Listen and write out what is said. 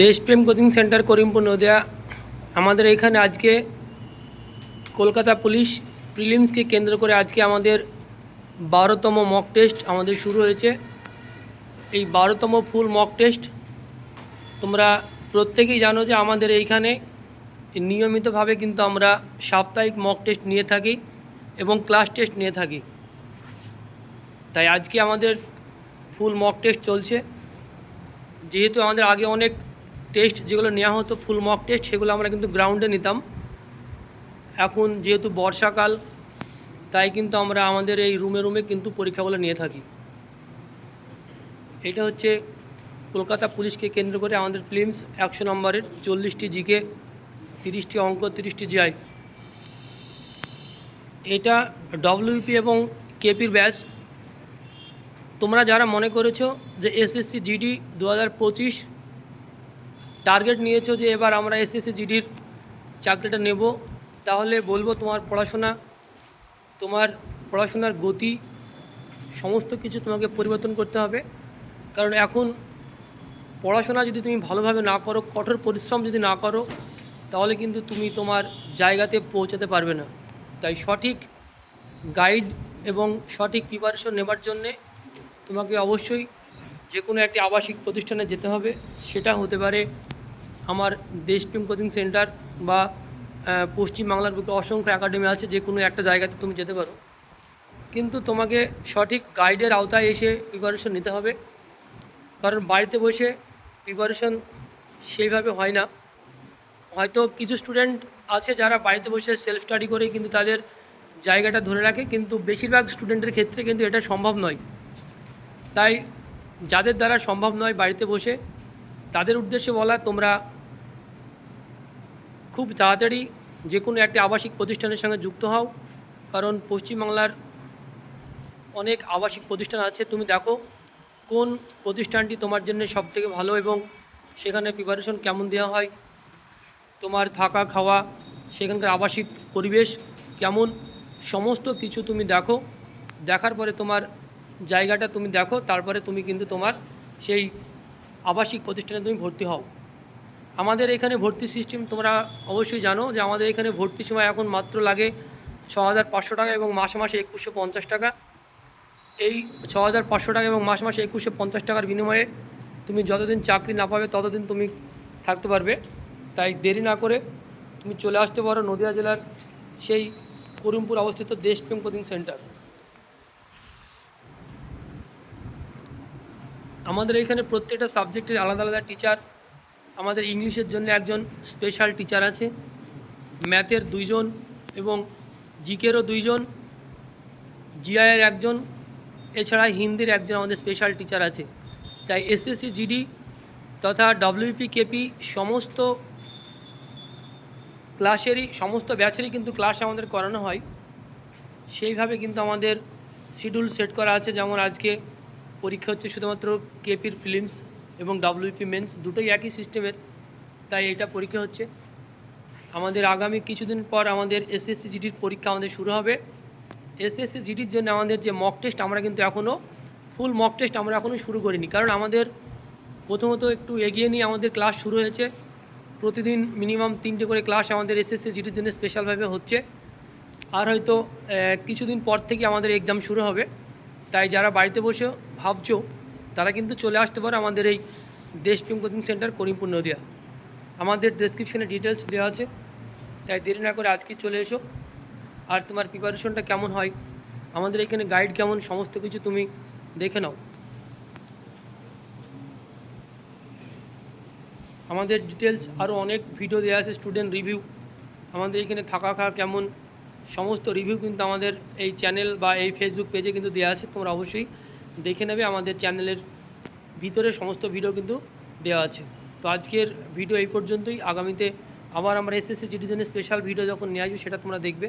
দেশপ্রেম coaching centre Karimpur Nadia. আমাদের এখানে আজকে কলকাতা পুলিশ প্রিলিমসকে কেন্দ্র করে আজকে আমাদের বারোতম মক টেস্ট আমাদের শুরু হয়েছে। এই বারোতম ফুল মক টেস্ট তোমরা প্রত্যেকেই জানো যে আমাদের এইখানে নিয়মিতভাবে কিন্তু আমরা সাপ্তাহিক মক টেস্ট নিয়ে থাকি এবং ক্লাস টেস্ট নিয়ে থাকি। তাই আজকে আমাদের ফুল মক টেস্ট চলছে। যেহেতু আমাদের আগে অনেক টেস্ট যেগুলো নেওয়া হতো ফুল মক টেস্ট সেগুলো আমরা কিন্তু গ্রাউন্ডে নিতাম। এখন যেহেতু বর্ষাকাল, তাই কিন্তু আমরা আমাদের এই রুমে রুমে কিন্তু পরীক্ষাগুলো নিয়ে থাকি। এটা হচ্ছে কলকাতা পুলিশকে কেন্দ্র করে আমাদের ফিল্মস একশো নম্বরের চল্লিশটি জিকে তিরিশটি অঙ্ক, তিরিশটি জিআই এটা ডব্লিউপি এবং কেপির ব্যাচ তোমরা যারা মনে করেছ যে এসএসসি জিডি দু হাজার পঁচিশ টার্গেট নিয়েছো যে এবার আমরা এসএসসি জিডির চাকরিটা নেব। তাহলে বলব তোমার পড়াশোনা, তোমার পড়াশোনার গতি, সমস্ত কিছু তোমাকে পরিবর্তন করতে হবে। কারণ এখন পড়াশোনা যদি তুমি ভালোভাবে না করো, কঠোর পরিশ্রম যদি না করো, তাহলে কিন্তু তুমি তোমার জায়গাতে পৌঁছাতে পারবে না। তাই সঠিক গাইড এবং সঠিক প্রিপারেশন নেবার জন্যে তোমাকে অবশ্যই যে কোনো একটি আবাসিক প্রতিষ্ঠানে যেতে হবে। সেটা হতে পারে আমার দেশপ্রেম কোচিং সেন্টার বা পশ্চিমবাংলার বুকে অসংখ্য একাডেমি আছে, যে কোনো একটা জায়গাতে তুমি যেতে পারো। কিন্তু তোমাকে সঠিক গাইডের আওতায় এসে প্রিপারেশন নিতে হবে। কারণ বাড়িতে বসে প্রিপারেশন সেইভাবে হয় না। হয়তো কিছু স্টুডেন্ট আছে যারা বাড়িতে বসে সেলফ স্টাডি করে কিন্তু তাদের জায়গাটা ধরে রাখে, কিন্তু বেশিরভাগ স্টুডেন্টের ক্ষেত্রে কিন্তু এটা সম্ভব নয়। তাই যাদের দ্বারা সম্ভব নয় বাড়িতে বসে, তাদের উদ্দেশ্যে বলা, তোমরা খুব তাড়াতাড়ি যে কোনো একটি আবাসিক প্রতিষ্ঠানের সঙ্গে যুক্ত হও, কারণ পশ্চিমবাংলার অনেক আবাসিক প্রতিষ্ঠান আছে। তুমি দেখো কোন প্রতিষ্ঠানটি তোমার জন্য সবথেকে ভালো এবং সেখানে প্রিপারেশন কেমন দেওয়া হয়, তোমার থাকা, খাওয়া, সেখানকার আবাসিক পরিবেশ কেমন, সমস্ত কিছু তুমি দেখো। দেখার পরে তোমার জায়গাটা তুমি দেখো, তারপরে তুমি কিন্তু তোমার সেই আবাসিক প্রতিষ্ঠানে তুমি ভর্তি হও। আমাদের এখানে ভর্তি সিস্টেম তোমরা অবশ্যই জানো যে আমাদের এখানে ভর্তির সময় এখন মাত্র লাগে ছ হাজার পাঁচশো টাকা এবং মাসে মাসে একুশশো পঞ্চাশ টাকা। এই ছ হাজার পাঁচশো টাকা এবং মাসে মাসে একুশশো পঞ্চাশ টাকার বিনিময়ে তুমি যতদিন চাকরি না পাবে ততদিন তুমি থাকতে পারবে। তাই দেরি না করে তুমি চলে আসতে পারো নদিয়া জেলার সেই করিমপুর অবস্থিত দেশপ্রেম কোচিং সেন্টার। আমাদের এখানে প্রত্যেকটা সাবজেক্টের আলাদা আলাদা টিচার আমাদের ইংলিশের জন্য একজন স্পেশাল টিচার আছে। ম্যাথের দুইজন এবং জিকেরও দুইজন জিআইয়ের একজন, এছাড়া হিন্দির একজন আমাদের স্পেশাল টিচার আছে। তাই এসএসসি জিডি তথা ডব্লিউপি কেপি সমস্ত ক্লাসেরই সমস্ত ব্যাচেরই কিন্তু ক্লাস আমাদের করানো হয়। সেইভাবে কিন্তু আমাদের শিডিউল সেট করা আছে। যেমন আজকে পরীক্ষা হচ্ছে শুধুমাত্র কেপির ফিলিমস এবং ডাব্লিউপি মেন্স দুটোই একই সিস্টেমের তাই এটা পরীক্ষা হচ্ছে। আমাদের আগামী কিছুদিন পর আমাদের এসএসসি জিডির পরীক্ষা আমাদের শুরু হবে। এসএসসি জিডির জন্য আমাদের যে মক টেস্ট আমরা কিন্তু এখনও ফুল মক টেস্ট আমরা এখনও শুরু করিনি। কারণ আমাদের প্রথমত একটু এগিয়ে নিয়ে আমাদের ক্লাস শুরু হয়েছে। প্রতিদিন মিনিমাম তিনটে করে ক্লাস আমাদের এসএসসি জিডির জন্য স্পেশালভাবে হচ্ছে। আর হয়তো কিছুদিন পর থেকে আমাদের এক্সাম শুরু হবে। তাই যারা বাড়িতে বসে ভাবছ তারা কিন্তু চলে আসতে পারে আমাদের এই দেশপ্রেম কোচিং সেন্টার করিমপুর নদিয়া। আমাদের ডেসক্রিপশনে ডিটেলস দেওয়া আছে। তাই দেরি না করে আজকে চলে এসো। আর তোমার প্রিপারেশনটা কেমন হয়? আমাদের এখানে গাইড কেমন? সমস্ত কিছু তুমি দেখে নাও। আমাদের ডিটেলস আরও অনেক ভিডিও দেওয়া আছে স্টুডেন্ট রিভিউ আমাদের এখানে থাকা খাওয়া কেমন? সমস্ত রিভিউ কিন্তু আমাদের এই চ্যানেল বা এই ফেসবুক পেজে কিন্তু দেওয়া আছে। তোমরা অবশ্যই দেখে নেবে, আমাদের চ্যানেলের ভিতরে সমস্ত ভিডিও কিন্তু দেওয়া আছে। তো আজকের ভিডিও এই পর্যন্তই। আগামীতে আবার আমরা এসএসসি সিটিজেনের স্পেশাল ভিডিও যখন নিয়ে আসব, সেটা তোমরা দেখবে।